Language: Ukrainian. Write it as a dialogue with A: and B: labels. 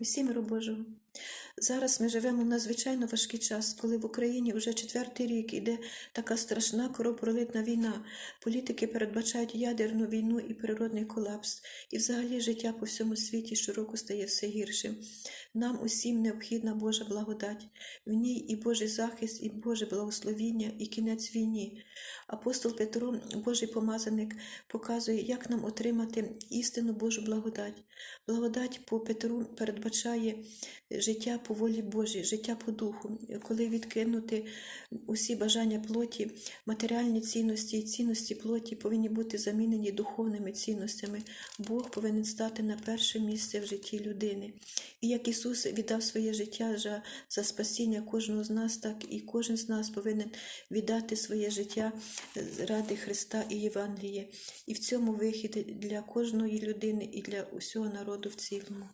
A: Усім миру Божого. Зараз ми живемо в надзвичайно важкий час, коли в Україні вже четвертий рік іде така страшна кровопролитна війна. Політики передбачають ядерну війну і природний колапс. І взагалі життя по всьому світі щороку стає все гіршим. Нам усім необхідна Божа благодать. В ній і Божий захист, і Боже благословіння, і кінець війні. Апостол Петро, Божий помазаник, показує, як нам отримати істинну Божу благодать. Благодать по Петру передбачає життя по волі Божій, життя по духу, коли відкинути усі бажання плоті, матеріальні цінності і цінності плоті повинні бути замінені духовними цінностями. Бог повинен стати на перше місце в житті людини. І як Ісус віддав своє життя за, спасіння кожного з нас, так і кожен з нас повинен віддати своє життя ради Христа і Євангелія. І в цьому вихід для кожної людини і для усього народу в цілому.